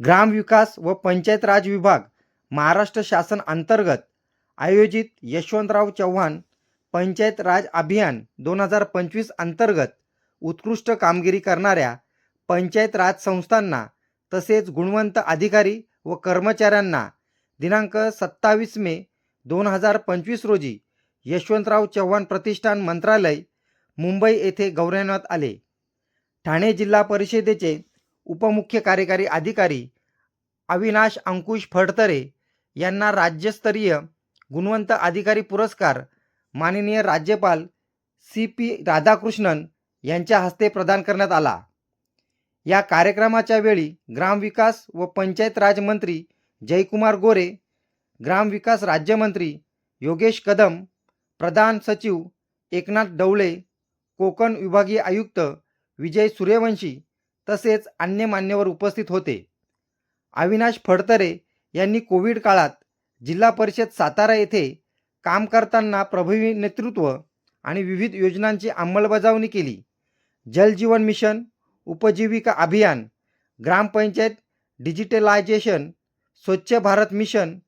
ग्रामविकास व पंचायत राज विभाग महाराष्ट्र शासन अंतर्गत आयोजित यशवंतराव चव्हाण पंचायत राज अभियान दोन हजार पंचवीस अंतर्गत उत्कृष्ट कामगिरी करणाऱ्या पंचायत राज संस्थांना तसेच गुणवंत अधिकारी व कर्मचाऱ्यांना दिनांक सत्तावीस मे दोन हजार पंचवीस रोजी यशवंतराव चव्हाण प्रतिष्ठान मंत्रालय मुंबई येथे गौरवण्यात आले. ठाणे जिल्हा परिषदेचे उपमुख्य कार्यकारी अधिकारी अविनाश अंकुश फडतरे यांना राज्यस्तरीय गुणवंत अधिकारी पुरस्कार माननीय राज्यपाल सी पी राधाकृष्णन यांच्या हस्ते प्रदान करण्यात आला. या कार्यक्रमाच्या वेळी ग्रामविकास व पंचायत राजमंत्री जयकुमार गोरे ग्रामविकास राज्यमंत्री योगेश कदम प्रधान सचिव एकनाथ डवळे कोकण विभागीय आयुक्त विजय सूर्यवंशी तसेच अन्य मान्यवर उपस्थित होते. अविनाश फडतरे यांनी कोविड काळात जिल्हा परिषद सातारा येथे काम करताना प्रभावी नेतृत्व आणि विविध योजनांची अंमलबजावणी केली. जलजीवन मिशन उपजीविका अभियान ग्रामपंचायत डिजिटलायझेशन स्वच्छ भारत मिशन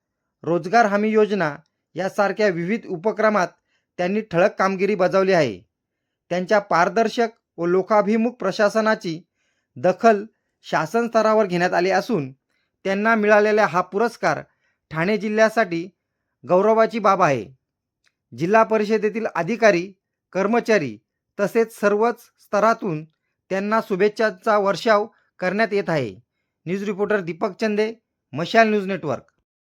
रोजगार हमी योजना यासारख्या विविध उपक्रमात त्यांनी ठळक कामगिरी बजावली आहे. त्यांच्या पारदर्शक व लोकाभिमुख प्रशासनाची दखल शासन स्तरावर घेण्यात आली असून त्यांना मिळालेला हा पुरस्कार ठाणे जिल्ह्यासाठी गौरवाची बाब आहे. जिल्हा परिषदेतील अधिकारी कर्मचारी तसेच सर्वच स्तरातून त्यांना शुभेच्छांचा वर्षाव करण्यात येत आहे. न्यूज रिपोर्टर दीपक चंदे मशाल न्यूज नेटवर्क.